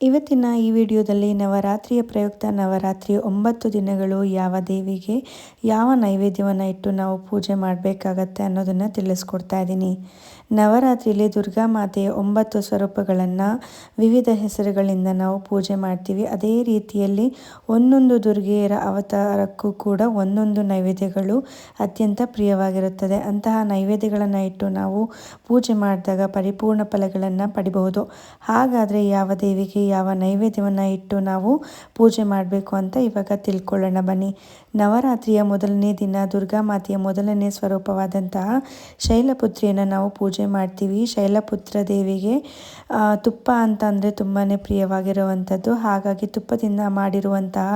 ಇವತ್ತಿನ ಈ ವಿಡಿಯೋದಲ್ಲಿ ನವರಾತ್ರಿಯ ಪ್ರಯುಕ್ತ ನವರಾತ್ರಿ ಒಂಬತ್ತು ದಿನಗಳು ಯಾವ ದೇವಿಗೆ ಯಾವ ನೈವೇದ್ಯವನ್ನು ಇಟ್ಟು ನಾವು ಪೂಜೆ ಮಾಡಬೇಕಾಗತ್ತೆ ಅನ್ನೋದನ್ನು ತಿಳಿಸ್ಕೊಡ್ತಾ ಇದ್ದೀನಿ. ನವರಾತ್ರಿಯಲ್ಲಿ ದುರ್ಗಾ ಮಾತೆಯ ಒಂಬತ್ತು ಸ್ವರೂಪಗಳನ್ನು ವಿವಿಧ ಹೆಸರುಗಳಿಂದ ನಾವು ಪೂಜೆ ಮಾಡ್ತೀವಿ. ಅದೇ ರೀತಿಯಲ್ಲಿ ಒಂದೊಂದು ದುರ್ಗೆಯರ ಅವತಾರಕ್ಕೂ ಕೂಡ ಒಂದೊಂದು ನೈವೇದ್ಯಗಳು ಅತ್ಯಂತ ಪ್ರಿಯವಾಗಿರುತ್ತದೆ. ಅಂತಹ ನೈವೇದ್ಯಗಳನ್ನು ಇಟ್ಟು ನಾವು ಪೂಜೆ ಮಾಡಿದಾಗ ಪರಿಪೂರ್ಣ ಫಲಗಳನ್ನು ಪಡಿಬಹುದು. ಹಾಗಾದರೆ ಯಾವ ದೇವಿಗೆ ಯಾವ ನೈವೇದ್ಯವನ್ನು ಇಟ್ಟು ನಾವು ಪೂಜೆ ಮಾಡಬೇಕು ಅಂತ ಇವಾಗ ತಿಳ್ಕೊಳ್ಳೋಣ ಬನ್ನಿ. ನವರಾತ್ರಿಯ ಮೊದಲನೇ ದಿನ ದುರ್ಗಾ ಮಾತೆಯ ಮೊದಲನೇ ಸ್ವರೂಪವಾದಂತಹ ಶೈಲಪುತ್ರಿಯನ್ನು ನಾವು ಪೂಜೆ ಮಾಡ್ತೀವಿ. ಶೈಲಪುತ್ರ ದೇವಿಗೆ ತುಪ್ಪ ಅಂತ ಅಂದರೆ ತುಂಬಾ ಪ್ರಿಯವಾಗಿರುವಂಥದ್ದು. ಹಾಗಾಗಿ ತುಪ್ಪದಿಂದ ಮಾಡಿರುವಂತಹ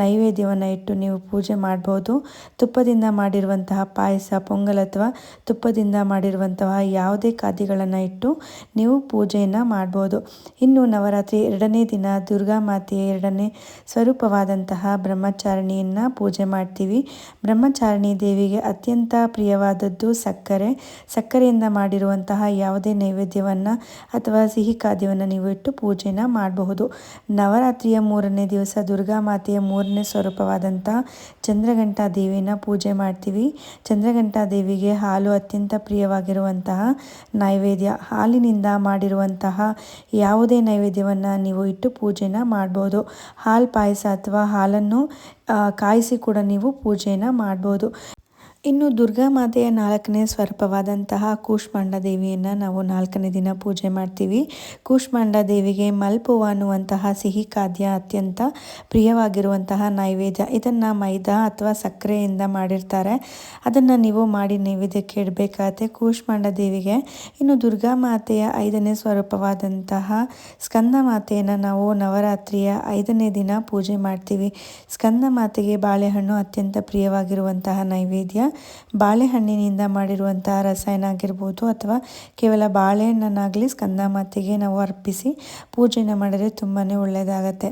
ನೈವೇದ್ಯವನ್ನು ಇಟ್ಟು ನೀವು ಪೂಜೆ ಮಾಡ್ಬೋದು. ತುಪ್ಪದಿಂದ ಮಾಡಿರುವಂತಹ ಪಾಯಸ, ಪೊಂಗಲ್ ಅಥವಾ ತುಪ್ಪದಿಂದ ಮಾಡಿರುವಂತಹ ಯಾವುದೇ ಖಾದ್ಯಗಳನ್ನು ಇಟ್ಟು ನೀವು ಪೂಜೆಯನ್ನು ಮಾಡ್ಬೋದು. ಇನ್ನು ನವರಾತ್ರಿ ಎರಡನೇ ದಿನ ದುರ್ಗಾ ಮಾತೆಯ ಎರಡನೇ ಸ್ವರೂಪವಾದಂತಹ ಬ್ರಹ್ಮಚಾರಿಣಿಯನ್ನು ಪೂಜೆ ಮಾಡ್ತೀವಿ. ಬ್ರಹ್ಮಚಾರಿಣಿ ದೇವಿಗೆ ಅತ್ಯಂತ ಪ್ರಿಯವಾದದ್ದು ಸಕ್ಕರೆ. ಸಕ್ಕರೆಯಿಂದ ಮಾಡಿರುವಂತಹ ಯಾವುದೇ ನೈವೇದ್ಯವನ್ನು ಅಥವಾ ಸಿಹಿ ಖಾದ್ಯವನ್ನು ನೀವು ಇಟ್ಟು ಪೂಜೆನ ಮಾಡಬಹುದು. ನವರಾತ್ರಿಯ ಮೂರನೇ ದಿವಸ ದುರ್ಗಾ ಮಾತೆಯ ಮೂರನೇ ಸ್ವರೂಪವಾದಂತಹ ಚಂದ್ರಘಂಟಾ ದೇವಿನ ಪೂಜೆ ಮಾಡ್ತೀವಿ. ಚಂದ್ರಘಂಟಾ ದೇವಿಗೆ ಹಾಲು ಅತ್ಯಂತ ಪ್ರಿಯವಾಗಿರುವಂತಹ ನೈವೇದ್ಯ. ಹಾಲಿನಿಂದ ಮಾಡಿರುವಂತಹ ಯಾವುದೇ ನೈವೇದ್ಯವನ್ನು ನೀವು ಇಟ್ಟು ಪೂಜೆನ ಮಾಡ್ಬೋದು. ಹಾಲು ಪಾಯಸ ಅಥವಾ ಹಾಲನ್ನು ಕಾಯಿಸಿ ಕೂಡ ನೀವು ಪೂಜೆನ ಮಾಡ್ಬೋದು. ಇನ್ನು ದುರ್ಗಾ ಮಾತೆಯ ನಾಲ್ಕನೇ ಸ್ವರೂಪವಾದಂತಹ ಕೂಷ್ಮಾಂಡ ದೇವಿಯನ್ನು ನಾವು ನಾಲ್ಕನೇ ದಿನ ಪೂಜೆ ಮಾಡ್ತೀವಿ. ಕೂಷ್ಮಾಂಡ ದೇವಿಗೆ ಮಲ್ಪುವ ಅನ್ನುವಂತಹ ಸಿಹಿ ಖಾದ್ಯ ಅತ್ಯಂತ ಪ್ರಿಯವಾಗಿರುವಂತಹ ನೈವೇದ್ಯ. ಇದನ್ನು ಮೈದಾ ಅಥವಾ ಸಕ್ಕರೆಯಿಂದ ಮಾಡಿರ್ತಾರೆ. ಅದನ್ನು ನೀವು ಮಾಡಿ ನೈವೇದ್ಯಕ್ಕೆ ಇಡಬೇಕಾಗತ್ತೆ ಕೂಷ್ಮಾಂಡ ದೇವಿಗೆ ಇನ್ನು ದುರ್ಗಾ ಮಾತೆಯ ಐದನೇ ಸ್ವರೂಪವಾದಂತಹ ಸ್ಕಂದ ಮಾತೆಯನ್ನು ನಾವು ನವರಾತ್ರಿಯ ಐದನೇ ದಿನ ಪೂಜೆ ಮಾಡ್ತೀವಿ. ಸ್ಕಂದ ಮಾತೆಗೆ ಬಾಳೆಹಣ್ಣು ಅತ್ಯಂತ ಪ್ರಿಯವಾಗಿರುವಂತಹ ನೈವೇದ್ಯ. ಬಾಳೆಹಣ್ಣಿನಿಂದ ಮಾಡಿರುವಂತಹ ರಸಾಯನ ಆಗಿರ್ಬೋದು ಅಥವಾ ಕೇವಲ ಬಾಳೆಹಣ್ಣನ್ನಾಗಲಿ ಸ್ಕಂದ ಮಾತೆಗೆ ನಾವು ಅರ್ಪಿಸಿ ಪೂಜೆನ ಮಾಡಿದರೆ ತುಂಬಾ ಒಳ್ಳೆಯದಾಗತ್ತೆ.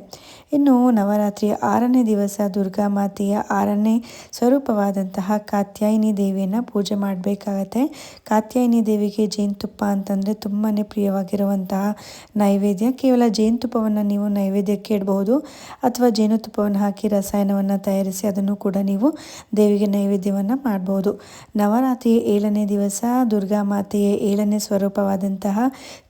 ಇನ್ನು ನವರಾತ್ರಿಯ ಆರನೇ ದಿವಸ ದುರ್ಗಾ ಮಾತೆಯ ಆರನೇ ಸ್ವರೂಪವಾದಂತಹ ಕಾತ್ಯಾಯಿನಿ ದೇವಿಯನ್ನು ಪೂಜೆ ಮಾಡಬೇಕಾಗತ್ತೆ. ಕಾತ್ಯಾಯಿನಿ ದೇವಿಗೆ ಜೇನುತುಪ್ಪ ಅಂತಂದರೆ ತುಂಬಾ ಪ್ರಿಯವಾಗಿರುವಂತಹ ನೈವೇದ್ಯ. ಕೇವಲ ಜೇನುತುಪ್ಪವನ್ನು ನೀವು ನೈವೇದ್ಯಕ್ಕೆ ಇಡಬಹುದು ಅಥವಾ ಜೇನುತುಪ್ಪವನ್ನು ಹಾಕಿ ರಸಾಯನವನ್ನು ತಯಾರಿಸಿ ಅದನ್ನು ಕೂಡ ನೀವು ದೇವಿಗೆ ನೈವೇದ್ಯವನ್ನು ಮಾಡ್ಬೋದು. ನವರಾತ್ರಿಯ ಏಳನೇ ದಿವಸ ದುರ್ಗಾ ಮಾತೆಯ ಏಳನೇ ಸ್ವರೂಪವಾದಂತಹ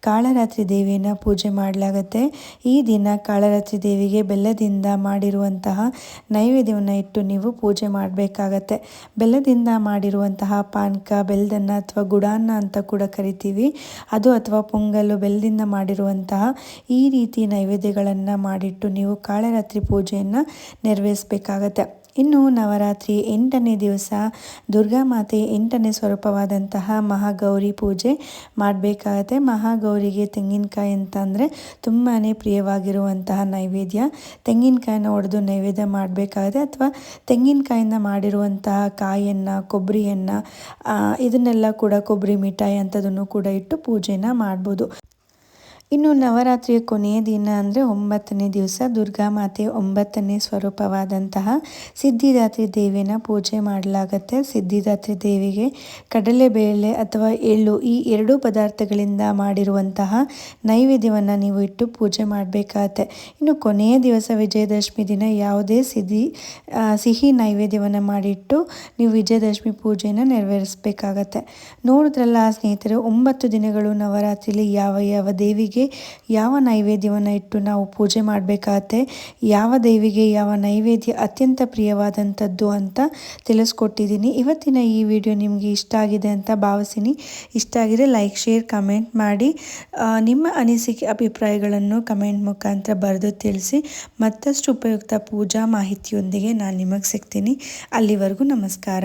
ಕಾಳರಾತ್ರಿ ದೇವಿಯನ್ನು ಪೂಜೆ ಮಾಡಲಾಗತ್ತೆ. ಈ ದಿನ ಕಾಳರಾತ್ರಿ ದೇವಿಗೆ ಬೆಲ್ಲದಿಂದ ಮಾಡಿರುವಂತಹ ನೈವೇದ್ಯವನ್ನು ಇಟ್ಟು ನೀವು ಪೂಜೆ ಮಾಡಬೇಕಾಗತ್ತೆ. ಬೆಲ್ಲದಿಂದ ಮಾಡಿರುವಂತಹ ಪಾನಕ, ಬೆಲ್ಲದನ್ನ ಅಥವಾ ಗುಡಾನ್ನ ಅಂತ ಕೂಡ ಕರಿತೀವಿ. ಅದು ಅಥವಾ ಪೊಂಗಲ್ಲು ಬೆಲ್ಲದಿಂದ ಮಾಡಿರುವಂತಹ ಈ ರೀತಿ ನೈವೇದ್ಯಗಳನ್ನು ಮಾಡಿಟ್ಟು ನೀವು ಕಾಳರಾತ್ರಿ ಪೂಜೆಯನ್ನು ನೆರವೇರಿಸಬೇಕಾಗತ್ತೆ. ಇನ್ನು ನವರಾತ್ರಿ ಎಂಟನೇ ದಿವಸ ದುರ್ಗಾ ಮಾತೆ ಎಂಟನೇ ಸ್ವರೂಪವಾದಂತಹ ಮಹಾಗೌರಿ ಪೂಜೆ ಮಾಡಬೇಕಾಗತ್ತೆ. ಮಹಾಗೌರಿಗೆ ತೆಂಗಿನಕಾಯಿ ಅಂತ ಅಂದರೆ ತುಂಬಾ ಪ್ರಿಯವಾಗಿರುವಂತಹ ನೈವೇದ್ಯ. ತೆಂಗಿನಕಾಯಿನ ಒಡೆದು ನೈವೇದ್ಯ ಮಾಡಬೇಕಾಗತ್ತೆ. ಅಥವಾ ತೆಂಗಿನಕಾಯಿಂದ ಮಾಡಿರುವಂತಹ ಕಾಯನ್ನು ಕೊಬ್ಬರಿಯನ್ನು ಇದನ್ನೆಲ್ಲ ಕೂಡ ಕೊಬ್ಬರಿ, ಮಿಠಾಯಿ ಅಂಥದನ್ನು ಕೂಡ ಇಟ್ಟು ಪೂಜೆನ ಮಾಡ್ಬೋದು. ಇನ್ನು ನವರಾತ್ರಿಯ ಕೊನೆಯ ದಿನ ಅಂದರೆ ಒಂಬತ್ತನೇ ದಿವಸ ದುರ್ಗಾ ಮಾತೆ ಒಂಬತ್ತನೇ ಸ್ವರೂಪವಾದಂತಹ ಸಿದ್ಧಿದಾತ್ರಿ ದೇವಿನ ಪೂಜೆ ಮಾಡಲಾಗತ್ತೆ. ಸಿದ್ಧಿದಾತ್ರಿ ದೇವಿಗೆ ಕಡಲೆಬೇಳೆ ಅಥವಾ ಎಳ್ಳು ಈ ಎರಡೂ ಪದಾರ್ಥಗಳಿಂದ ಮಾಡಿರುವಂತಹ ನೈವೇದ್ಯವನ್ನು ನೀವು ಇಟ್ಟು ಪೂಜೆ ಮಾಡಬೇಕಾಗತ್ತೆ. ಇನ್ನು ಕೊನೆಯ ದಿವಸ ವಿಜಯದಶಮಿ ದಿನ ಯಾವುದೇ ಸಿದ್ಧಿ ಸಿಹಿ ನೈವೇದ್ಯವನ್ನು ಮಾಡಿಟ್ಟು ನೀವು ವಿಜಯದಶಮಿ ಪೂಜೆಯನ್ನು ನೆರವೇರಿಸಬೇಕಾಗತ್ತೆ. ನೋಡಿದ್ರಲ್ಲ ಸ್ನೇಹಿತರೆ, ಒಂಬತ್ತು ದಿನಗಳು ನವರಾತ್ರಿಲಿ ಯಾವ ಯಾವ ದೇವಿಗೆ ಯಾವ ನೈವೇದ್ಯವನ್ನು ಇಟ್ಟು ನಾವು ಪೂಜೆ ಮಾಡಬೇಕಾಗತ್ತೆ ಯಾವ ದೇವಿಗೆ ಯಾವ ನೈವೇದ್ಯ ಅತ್ಯಂತ ಪ್ರಿಯವಾದಂಥದ್ದು ಅಂತ ತಿಳಿಸ್ಕೊಟ್ಟಿದ್ದೀನಿ. ಇವತ್ತಿನ ಈ ವಿಡಿಯೋ ನಿಮಗೆ ಇಷ್ಟ ಆಗಿದೆ ಅಂತ ಭಾವಿಸಿನಿ ಇಷ್ಟ ಆಗಿದೆ ಲೈಕ್, ಶೇರ್, ಕಮೆಂಟ್ ಮಾಡಿ. ನಿಮ್ಮ ಅನಿಸಿಕೆ, ಅಭಿಪ್ರಾಯಗಳನ್ನು ಕಮೆಂಟ್ ಮುಖಾಂತರ ಬರೆದು ತಿಳಿಸಿ. ಮತ್ತಷ್ಟು ಉಪಯುಕ್ತ ಪೂಜಾ ಮಾಹಿತಿಯೊಂದಿಗೆ ನಾನು ನಿಮಗೆ ಸಿಗ್ತೀನಿ. ಅಲ್ಲಿವರೆಗೂ ನಮಸ್ಕಾರ.